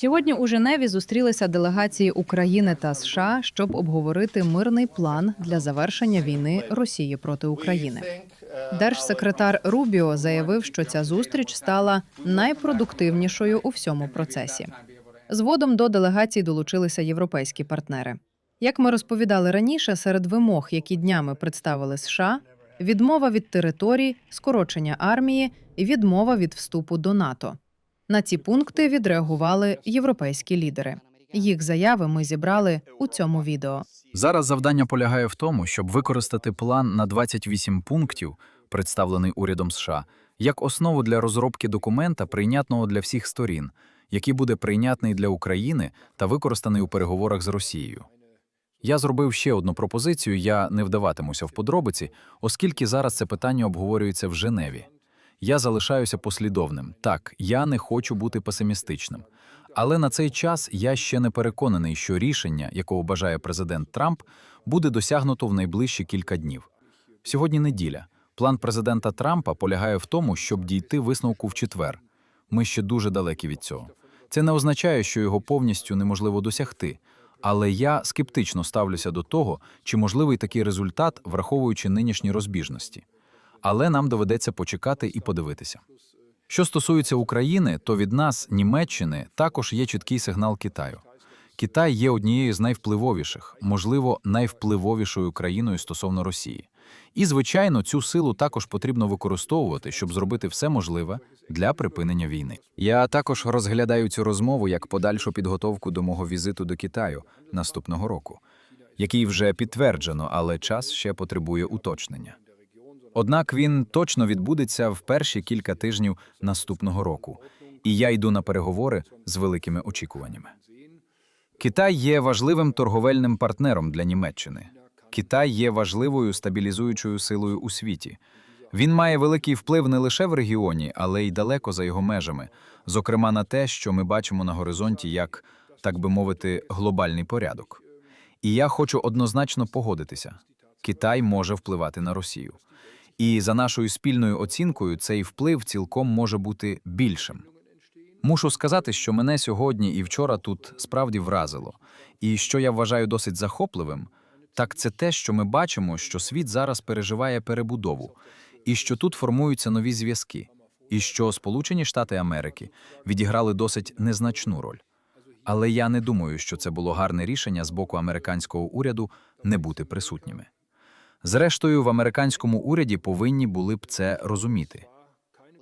Сьогодні у Женеві зустрілися делегації України та США, щоб обговорити мирний план для завершення війни Росії проти України. Держсекретар Рубіо заявив, що ця зустріч стала найпродуктивнішою у всьому процесі. Згодом до делегацій долучилися європейські партнери. Як ми розповідали раніше, серед вимог, які днями представили США, відмова від територій, скорочення армії і відмова від вступу до НАТО. На ці пункти відреагували європейські лідери. Їх заяви ми зібрали у цьому відео. Зараз завдання полягає в тому, щоб використати план на 28 пунктів, представлений урядом США, як основу для розробки документа, прийнятного для всіх сторін, який буде прийнятний для України та використаний у переговорах з Росією. Я зробив ще одну пропозицію. Я не вдаватимуся в подробиці, оскільки зараз це питання обговорюється в Женеві. Я залишаюся послідовним. Так, я не хочу бути песимістичним. Але на цей час я ще не переконаний, що рішення, якого бажає президент Трамп, буде досягнуто в найближчі кілька днів. Сьогодні неділя. План президента Трампа полягає в тому, щоб дійти висновку в четвер. Ми ще дуже далекі від цього. Це не означає, що його повністю неможливо досягти. Але я скептично ставлюся до того, чи можливий такий результат, враховуючи нинішні розбіжності. Але нам доведеться почекати і подивитися. Що стосується України, то від нас, Німеччини, також є чіткий сигнал Китаю. Китай є однією з найвпливовіших, можливо, найвпливовішою країною стосовно Росії. І, звичайно, цю силу також потрібно використовувати, щоб зробити все можливе для припинення війни. Я також розглядаю цю розмову як подальшу підготовку до мого візиту до Китаю наступного року, який вже підтверджено, але час ще потребує уточнення. Однак він точно відбудеться в перші кілька тижнів наступного року, і я йду на переговори з великими очікуваннями. Китай є важливим торговельним партнером для Німеччини. Китай є важливою стабілізуючою силою у світі. Він має великий вплив не лише в регіоні, але й далеко за його межами, зокрема на те, що ми бачимо на горизонті як, так би мовити, глобальний порядок. І я хочу однозначно погодитися: Китай може впливати на Росію. І за нашою спільною оцінкою, цей вплив цілком може бути більшим. Мушу сказати, що мене сьогодні і вчора тут справді вразило. І що я вважаю досить захопливим, так це те, що ми бачимо, що світ зараз переживає перебудову, і що тут формуються нові зв'язки, і що Сполучені Штати Америки відіграли досить незначну роль. Але я не думаю, що це було гарне рішення з боку американського уряду не бути присутніми. Зрештою, в американському уряді повинні були б це розуміти.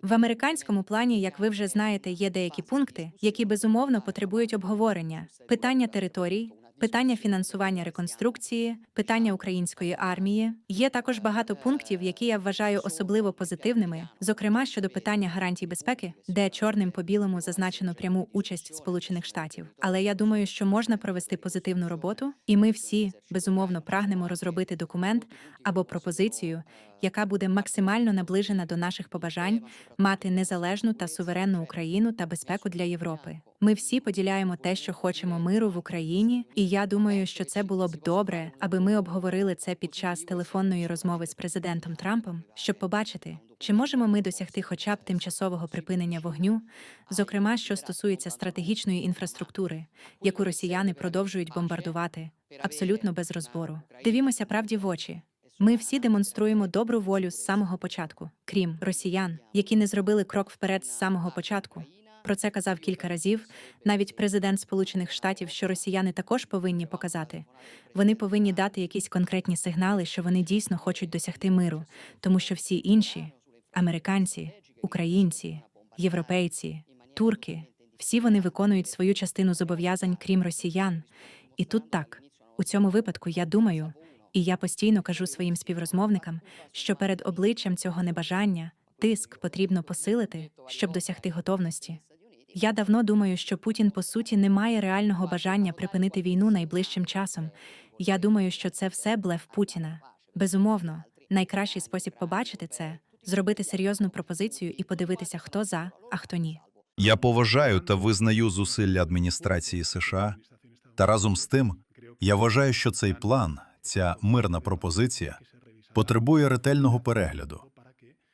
В американському плані, як ви вже знаєте, є деякі пункти, які безумовно потребують обговорення: питання територій, питання фінансування реконструкції, питання української армії. Є також багато пунктів, які я вважаю особливо позитивними, зокрема щодо питання гарантій безпеки, де чорним по білому зазначено пряму участь Сполучених Штатів. Але я думаю, що можна провести позитивну роботу, і ми всі безумовно прагнемо розробити документ або пропозицію, яка буде максимально наближена до наших побажань мати незалежну та суверенну Україну та безпеку для Європи. Ми всі поділяємо те, що хочемо миру в Україні, і я думаю, що це було б добре, аби ми обговорили це під час телефонної розмови з президентом Трампом, щоб побачити, чи можемо ми досягти хоча б тимчасового припинення вогню, зокрема, що стосується стратегічної інфраструктури, яку росіяни продовжують бомбардувати абсолютно без розбору. Дивімося правді в очі. Ми всі демонструємо добру волю з самого початку, крім росіян, які не зробили крок вперед з самого початку. Про це казав кілька разів. Навіть президент Сполучених Штатів, що росіяни також повинні показати. Вони повинні дати якісь конкретні сигнали, що вони дійсно хочуть досягти миру, тому що всі інші американці, українці, європейці, турки, всі вони виконують свою частину зобов'язань, крім росіян. І тут так у цьому випадку я думаю. І я постійно кажу своїм співрозмовникам, що перед обличчям цього небажання тиск потрібно посилити, щоб досягти готовності. Я давно думаю, що Путін по суті не має реального бажання припинити війну найближчим часом. Я думаю, що це все блеф Путіна. Безумовно, найкращий спосіб побачити це зробити серйозну пропозицію і подивитися, хто за, а хто ні. Я поважаю та визнаю зусилля адміністрації США, та разом з тим я вважаю, що цей план, ця мирна пропозиція, потребує ретельного перегляду.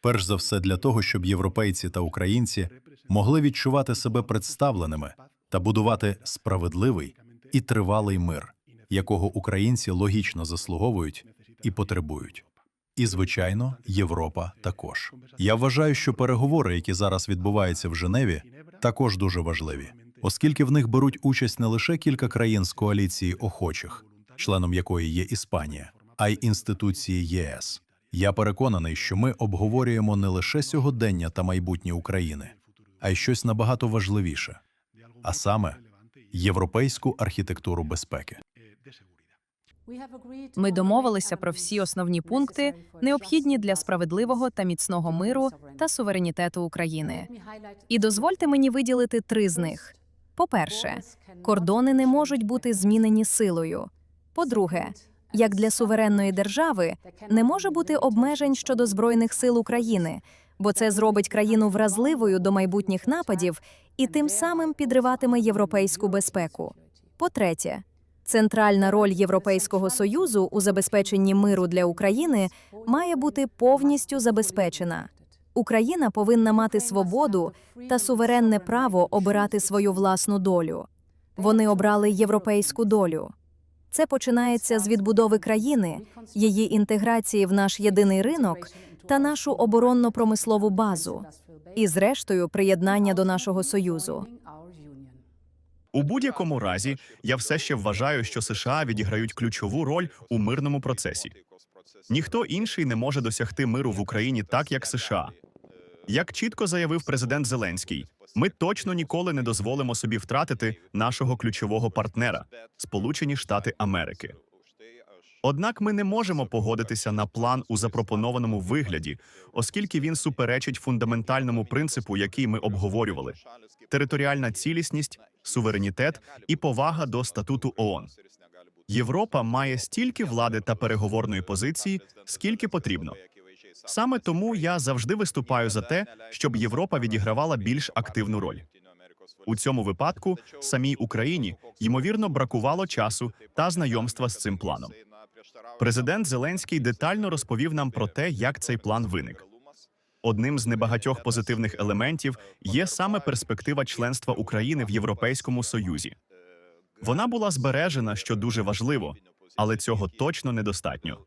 Перш за все для того, щоб європейці та українці могли відчувати себе представленими та будувати справедливий і тривалий мир, якого українці логічно заслуговують і потребують. І, звичайно, Європа також. Я вважаю, що переговори, які зараз відбуваються в Женеві, також дуже важливі, оскільки в них беруть участь не лише кілька країн з коаліції охочих, членом якої є Іспанія, а й інституції ЄС. Я переконаний, що ми обговорюємо не лише сьогодення та майбутнє України, а й щось набагато важливіше, а саме європейську архітектуру безпеки. Ми домовилися про всі основні пункти, необхідні для справедливого та міцного миру та суверенітету України. І дозвольте мені виділити три з них. По-перше, кордони не можуть бути змінені силою. По-друге, як для суверенної держави не може бути обмежень щодо збройних сил України, бо це зробить країну вразливою до майбутніх нападів і тим самим підриватиме європейську безпеку. По-третє, центральна роль Європейського союзу у забезпеченні миру для України має бути повністю забезпечена. Україна повинна мати свободу та суверенне право обирати свою власну долю. Вони обрали європейську долю. Це починається з відбудови країни, її інтеграції в наш єдиний ринок та нашу оборонно-промислову базу, і, зрештою, приєднання до нашого союзу. У будь-якому разі, я все ще вважаю, що США відіграють ключову роль у мирному процесі. Ніхто інший не може досягти миру в Україні так, як США. Як чітко заявив президент Зеленський, ми точно ніколи не дозволимо собі втратити нашого ключового партнера Сполучені Штати Америки. Однак ми не можемо погодитися на план у запропонованому вигляді, оскільки він суперечить фундаментальному принципу, який ми обговорювали: територіальна цілісність, суверенітет і повага до статуту ООН. Європа має стільки влади та переговорної позиції, скільки потрібно. Саме тому я завжди виступаю за те, щоб Європа відігравала більш активну роль. У цьому випадку самій Україні ймовірно бракувало часу та знайомства з цим планом. Президент Зеленський детально розповів нам про те, як цей план виник. Одним з небагатьох позитивних елементів є саме перспектива членства України в Європейському Союзі. Вона була збережена, що дуже важливо, але цього точно недостатньо.